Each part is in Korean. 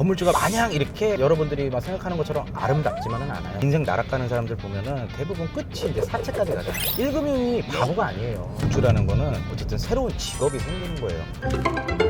건물주가 마냥 이렇게 여러분들이 막 생각하는 것처럼 아름답지만은 않아요. 인생 나락가는 사람들 보면은 대부분 끝이 이제 사채까지 가죠. 1금융이 바보가 아니에요. 주라는 거는 어쨌든 새로운 직업이 생기는 거예요.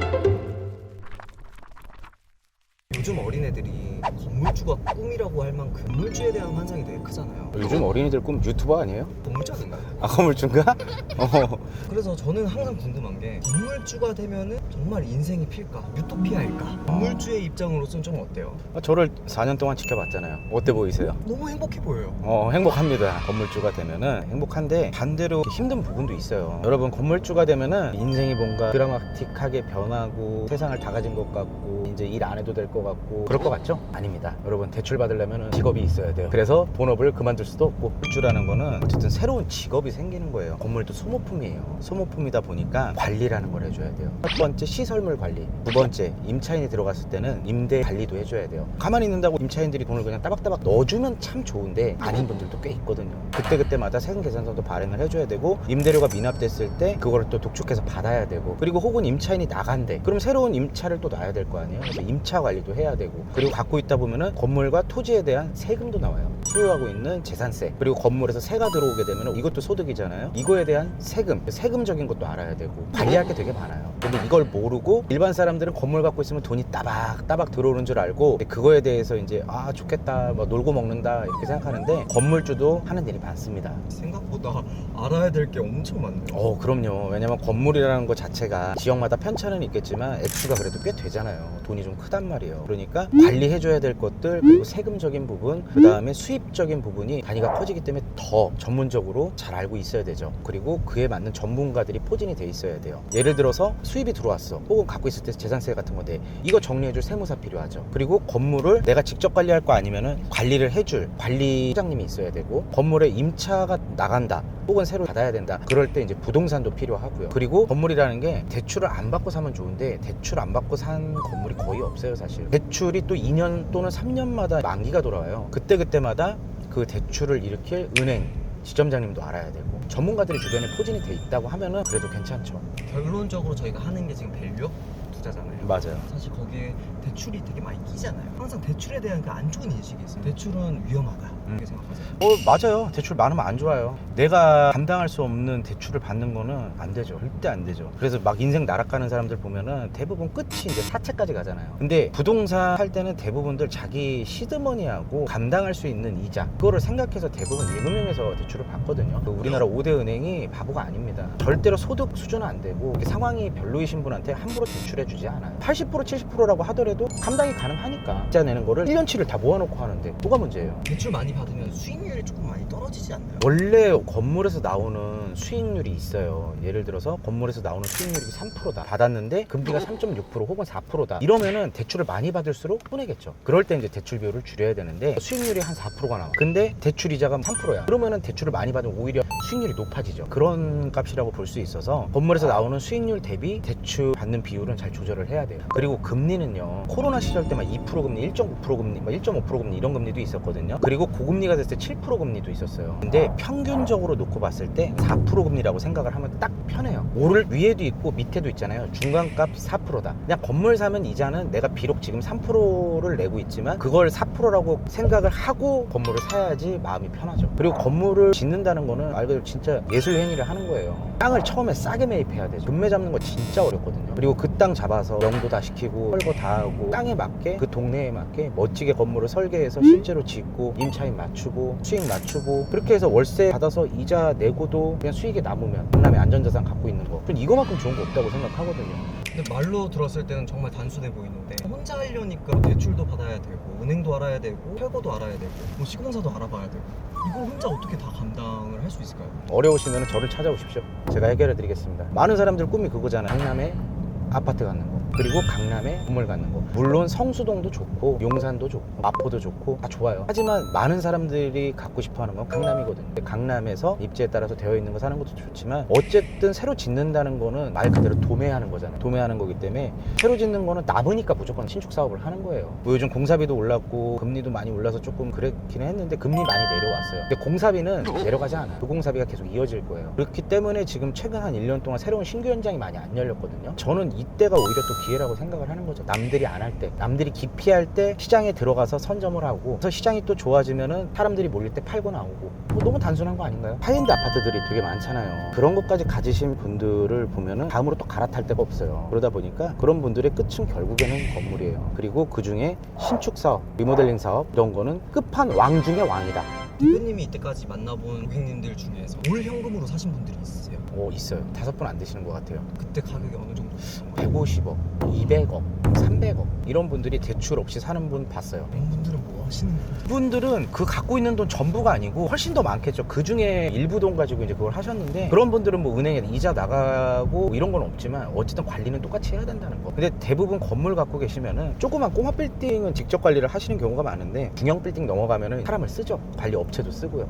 요즘 어린애들이 건물주가 꿈이라고 할 만큼 건물주에 대한 환상이 되게 크잖아요. 요즘 어린이들 꿈 유튜버 아니에요? 건물주 아닌가요? 아 건물주인가? 어. 그래서 저는 항상 궁금한 게 건물주가 되면은 정말 인생이 필까? 유토피아일까? 건물주의 입장으로서는 좀 어때요? 아, 저를 4년 동안 지켜봤잖아요. 어때 보이세요? 너무 행복해 보여요. 어, 행복합니다. 건물주가 되면은 행복한데 반대로 힘든 부분도 있어요. 여러분 건물주가 되면은 인생이 뭔가 드라마틱하게 변하고 세상을 다 가진 것 같고 이제 일 안 해도 될 것 같고 그럴 것 같죠? 아닙니다. 여러분 대출 받으려면 직업이 있어야 돼요. 그래서 본업을 그만둘 수도 없고 건물주라는 거는 어쨌든 새로운 직업이 생기는 거예요. 건물도 소모품이에요. 소모품이다 보니까 관리라는 걸 해줘야 돼요. 첫 번째 시설물 관리, 두 번째 임차인이 들어갔을 때는 임대 관리도 해줘야 돼요. 가만히 있는다고 임차인들이 돈을 그냥 따박따박 넣어주면 참 좋은데 아닌 분들도 꽤 있거든요. 그때 그때마다 세금 계산서도 발행을 해줘야 되고 임대료가 미납됐을 때 그거를 또 독촉해서 받아야 되고 그리고 혹은 임차인이 나간대. 그럼 새로운 임차를 또 놔야 될 거 아니에요. 임차 관리도 해야 되고 그리고 갖고 있다 보면은 건물과 토지에 대한 세금도 나와요. 소유하고 있는 재산세 그리고 건물에서 새가 들어오게 되면 이것도 소득이잖아요. 이거에 대한 세금, 세금적인 것도 알아야 되고 관리할 게 되게 많아요. 근데 이걸 모르고 일반 사람들은 건물 갖고 있으면 돈이 따박 따박 들어오는 줄 알고 그거에 대해서 이제 아 좋겠다, 뭐 놀고 먹는다 이렇게 생각하는데 건물주도 하는 일이 많습니다. 생각보다 알아야 될 게 엄청 많네요. 어, 그럼요. 왜냐면 건물이라는 것 자체가 지역마다 편차는 있겠지만 액수가 그래도 꽤 되잖아요. 돈이 좀 크단 말이에요. 그러니까 관리해줘야 될 것들, 그리고 세금적인 부분, 그 다음에 수입적인 부분이 단위가 커지기 때문에 더 전문적으로 잘 알고 있어야 되죠. 그리고 그에 맞는 전문가들이 포진이 돼 있어야 돼요. 예를 들어서 수입이 들어왔어. 혹은 갖고 있을 때 재산세 같은 건데 이거 정리해줄 세무사 필요하죠. 그리고 건물을 내가 직접 관리할 거 아니면은 관리를 해줄 관리장님이 있어야 되고 건물에 임차가 나간다. 혹은 새로 받아야 된다. 그럴 때 이제 부동산도 필요하고요. 그리고 건물이라는 게 대출을 안 받고 사면 좋은데 대출 안 받고 산 건물이 거의 없어요, 사실. 대출이 또 2년 또는 3년마다 만기가 돌아와요. 그때그때마다 그 대출을 일으킬 은행, 지점장님도 알아야 되고 전문가들이 주변에 포진이 돼 있다고 하면은 그래도 괜찮죠. 결론적으로 저희가 하는 게 지금 밸류 투자잖아요. 맞아요. 사실 거기에 대출이 되게 많이 끼잖아요. 항상 대출에 대한 그 안 좋은 인식이 있어요. 대출은 위험하다. 이렇게 생각하세요. 어, 맞아요. 대출 많으면 안 좋아요. 내가 감당할 수 없는 대출을 받는 거는 안 되죠. 절대 안 되죠. 그래서 막 인생 나락가는 사람들 보면은 대부분 끝이 이제 사채까지 가잖아요. 근데 부동산 할 때는 대부분들 자기 시드머니하고 감당할 수 있는 이자 그거를 생각해서 대부분 예금형에서 대출을 받거든요. 그 우리나라 5대 은행이 바보가 아닙니다. 절대로 소득 수준은 안 되고 이렇게 상황이 별로이신 분한테 함부로 대출해 주지 않아요. 80% 70%라고 하더라도 감당이 가능하니까 이자 내는 거를 1년치를 다 모아놓고 하는데 뭐가 문제예요? 대출 많이 받으면 수익률이 조금 많이 떨어지지 않나요? 원래 건물에서 나오는 수익률이 있어요. 예를 들어서 건물에서 나오는 수익률이 3%다. 받았는데 금리가 3.6% 혹은 4%다. 이러면은 대출을 많이 받을수록 손해겠죠. 그럴 때 이제 대출 비율을 줄여야 되는데 수익률이 한 4%가 나와. 근데 대출 이자가 3%야. 그러면은 대출을 많이 받으면 오히려 수익률이 높아지죠. 그런 값이라고 볼 수 있어서 건물에서 나오는 수익률 대비 대출 받는 비율은 잘 조절을 해야 돼요. 그리고 금리는요. 코로나 시절 때만 2% 금리, 1.9% 금리, 뭐1.5% 금리 이런 금리도 있었거든요. 그리고 고금리가 됐을 때 7% 금리도 있었어요. 근데 평균적으로 놓고 봤을 때 4% 금리라고 생각을 하면 딱 편해요. 오를 위에도 있고 밑에도 있잖아요. 중간값 4%다. 그냥 건물 사면 이자는 내가 비록 지금 3%를 내고 있지만 그걸 4%라고 생각을 하고 건물을 사야지 마음이 편하죠. 그리고 건물을 짓는다는 거는 말 그대로 진짜 예술 행위를 하는 거예요. 땅을 처음에 싸게 매입해야 되죠. 금매 잡는 거 진짜 어렵거든요. 그리고 그 땅 잡아서 명도 다 시키고 철거 다 하고 땅에 맞게 그 동네에 맞게 멋지게 건물을 설계해서 실제로 짓고 임차인 맞추고 수익 맞추고 그렇게 해서 월세 받아서 이자 내고도 그냥 수익이 남으면 강남에 안전자산 갖고 있는 거. 그럼 이거만큼 좋은 거 없다고 생각하거든요. 근데 말로 들었을 때는 정말 단순해 보이는데 혼자 하려니까 대출도 받아야 되고 은행도 알아야 되고 철거도 알아야 되고 뭐 시공사도 알아봐야 되고 이걸 혼자 어떻게 다 감당을 할 수 있을까요? 어려우시면 저를 찾아오십시오. 제가 해결해 드리겠습니다. 많은 사람들 꿈이 그거잖아요. 강남에 아파트 갖는 거. 그리고 강남에 건물 갖는 거. 물론 성수동도 좋고 용산도 좋고 마포도 좋고 다 좋아요. 하지만 많은 사람들이 갖고 싶어 하는 건 강남이거든요. 강남에서 입지에 따라서 되어 있는 거 사는 것도 좋지만 어쨌든 새로 짓는다는 거는 말 그대로 도매하는 거잖아요. 도매하는 거기 때문에 새로 짓는 거는 남으니까 무조건 신축 사업을 하는 거예요. 뭐 요즘 공사비도 올랐고 금리도 많이 올라서 조금 그랬긴 했는데 금리 많이 내려왔어요. 근데 공사비는 내려가지 않아요. 그 공사비가 계속 이어질 거예요. 그렇기 때문에 지금 최근 한 1년 동안 새로운 신규 현장이 많이 안 열렸거든요. 저는 이때가 오히려 또 기회라고 생각을 하는 거죠. 남들이 안 할 때, 남들이 기피할 때 시장에 들어가서 선점을 하고, 그래서 시장이 또 좋아지면은 사람들이 몰릴 때 팔고 나오고, 뭐 너무 단순한 거 아닌가요? 하이엔드 아파트들이 되게 많잖아요. 그런 것까지 가지신 분들을 보면은 다음으로 또 갈아탈 데가 없어요. 그러다 보니까 그런 분들의 끝은 결국에는 건물이에요. 그리고 그 중에 신축 사업, 리모델링 사업 이런 거는 끝판 왕 중에 왕이다. 대표님이 이때까지 만나본 고객님들 중에서 올 현금으로 사신 분들이 있으세요? 오 있어요. 다섯 분안 되시는 것 같아요. 그때 가격이 어느 정도 되셨나요? 150억, 200억, 300억 이런 분들이 대출 없이 사는 분 봤어요. 이런 분들은 뭐 하시는 거예요? 분들은 그 갖고 있는 돈 전부가 아니고 훨씬 더 많겠죠. 그 중에 일부 돈 가지고 이제 그걸 하셨는데 그런 분들은 뭐 은행에 이자 나가고 이런 건 없지만 어쨌든 관리는 똑같이 해야 된다는 거. 근데 대부분 건물 갖고 계시면은 조그만 꼬마 빌딩은 직접 관리를 하시는 경우가 많은데 중형 빌딩 넘어가면은 사람을 쓰죠. 관리 업체도 쓰고요.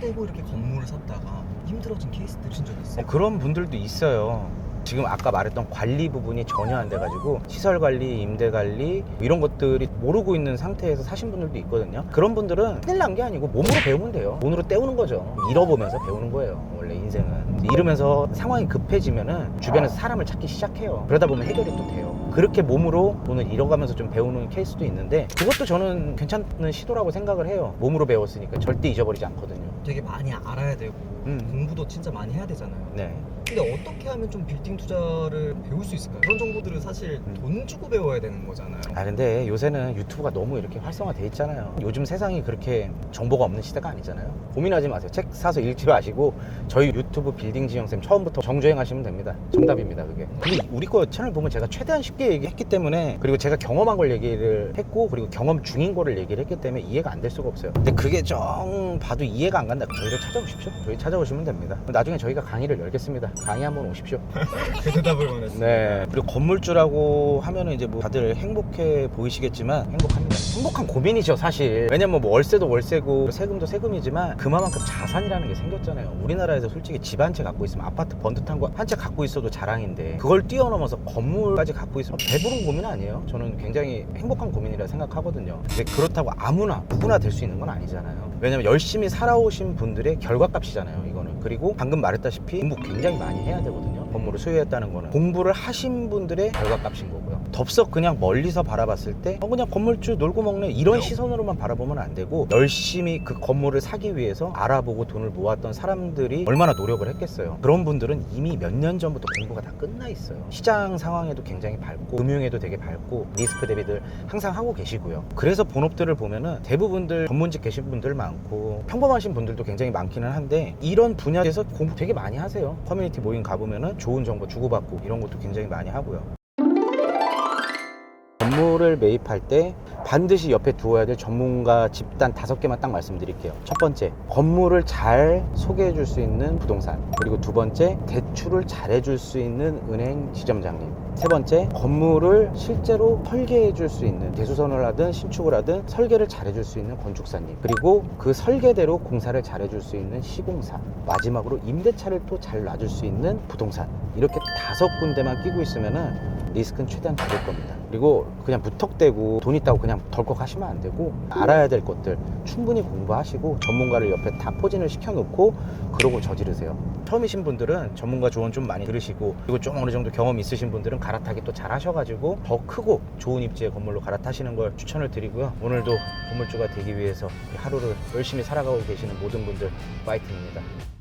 떼고 이렇게 건물을 샀다가 힘들어진 케이스들 신적 있어요? 어, 그런 분들도 있어요. 지금 아까 말했던 관리 부분이 전혀 안 돼가지고 시설 관리, 임대 관리 이런 것들이 모르고 있는 상태에서 사신 분들도 있거든요. 그런 분들은 큰일 난 게 아니고 몸으로 배우면 돼요. 돈으로 때우는 거죠. 잃어보면서 배우는 거예요. 원래 인생은 이러면서 상황이 급해지면은 주변에서 사람을 찾기 시작해요. 그러다 보면 해결이 또 돼요. 그렇게 몸으로 돈을 잃어가면서 좀 배우는 케이스도 있는데 그것도 저는 괜찮은 시도라고 생각을 해요. 몸으로 배웠으니까 절대 잊어버리지 않거든요. 되게 많이 알아야 되고 음. 공부도 진짜 많이 해야 되잖아요. 네. 근데 어떻게 하면 좀 빌딩 투자를 배울 수 있을까요? 그런 정보들은 사실 음. 돈 주고 배워야 되는 거잖아요. 아 근데 요새는 유튜브가 너무 이렇게 활성화돼 있잖아요. 요즘 세상이 그렇게 정보가 없는 시대가 아니잖아요. 고민하지 마세요. 책 사서 읽지 마시고 저희 유튜브 빌딩 지형쌤 처음부터 정주행 하시면 됩니다. 정답입니다 그게. 근데 우리 거 채널 보면 제가 최대한 쉽게 얘기했기 때문에 그리고 제가 경험한 걸 얘기를 했고 그리고 경험 중인 거를 얘기를 했기 때문에 이해가 안 될 수가 없어요. 근데 그게 정 봐도 이해가 안 간다. 저희를 찾아오십시오. 저희 찾아오시면 됩니다. 나중에 저희가 강의를 열겠습니다. 강의 한번 오십시오. 그 대답을 원했어요. 네. 그리고 건물주라고 하면은 이제 뭐 다들 행복해 보이시겠지만 행복합니다. 행복한 고민이죠, 사실. 왜냐면 뭐 월세도 월세고 세금도 세금이지만 그만큼 자산이라는 게 생겼잖아요. 우리나라에서 솔직히 집 한 채 갖고 있으면 아파트 번듯한 거 한 채 갖고 있어도 자랑인데 그걸 뛰어넘어서 건물까지 갖고 있으면 배부른 고민 아니에요. 저는 굉장히 행복한 고민이라 생각하거든요. 근데 그렇다고 아무나 누구나 될 수 있는 건 아니잖아요. 왜냐면 열심히 살아오신 분들의 결과값이잖아요, 이거는. 그리고 방금 말했다시피 공부 굉장히 많이 해야 되거든요. 건물을 소유했다는 거는 공부를 하신 분들의 결과값인 거고요. 덥석 그냥 멀리서 바라봤을 때 어, 그냥 건물주 놀고 먹네 이런 시선으로만 바라보면 안 되고 열심히 그 건물을 사기 위해서 알아보고 돈을 모았던 사람들이 얼마나 노력을 했겠어요. 그런 분들은 이미 몇 년 전부터 공부가 다 끝나 있어요. 시장 상황에도 굉장히 밝고 금융에도 되게 밝고 리스크 대비들 항상 하고 계시고요. 그래서 본업들을 보면은 대부분들 전문직 계신 분들 많고 평범하신 분들도 굉장히 많기는 한데 이런 분야에서 공부 되게 많이 하세요. 커뮤니티 모임 가보면은 좋은 정보 주고받고 이런 것도 굉장히 많이 하고요. 건물을 매입할 때 반드시 옆에 두어야 될 전문가 집단 다섯 개만 딱 말씀드릴게요. 첫 번째, 건물을 잘 소개해 줄 수 있는 부동산. 그리고 두 번째, 대출을 잘해 줄 수 있는 은행 지점장님. 세 번째, 건물을 실제로 설계해 줄 수 있는 대수선을 하든 신축을 하든 설계를 잘해 줄 수 있는 건축사님. 그리고 그 설계대로 공사를 잘해 줄 수 있는 시공사. 마지막으로 임대차를 또 잘 놔줄 수 있는 부동산. 이렇게 다섯 군데만 끼고 있으면은 리스크는 최대한 줄일 겁니다. 그리고 그냥 무턱대고 돈 있다고 그냥 덜컥 하시면 안 되고 알아야 될 것들 충분히 공부하시고 전문가를 옆에 다 포진을 시켜놓고 그러고 저지르세요. 처음이신 분들은 전문가 조언 좀 많이 들으시고 그리고 좀 어느 정도 경험 있으신 분들은 갈아타기 또 잘 하셔가지고 더 크고 좋은 입지의 건물로 갈아타시는 걸 추천을 드리고요. 오늘도 건물주가 되기 위해서 이 하루를 열심히 살아가고 계시는 모든 분들 파이팅입니다.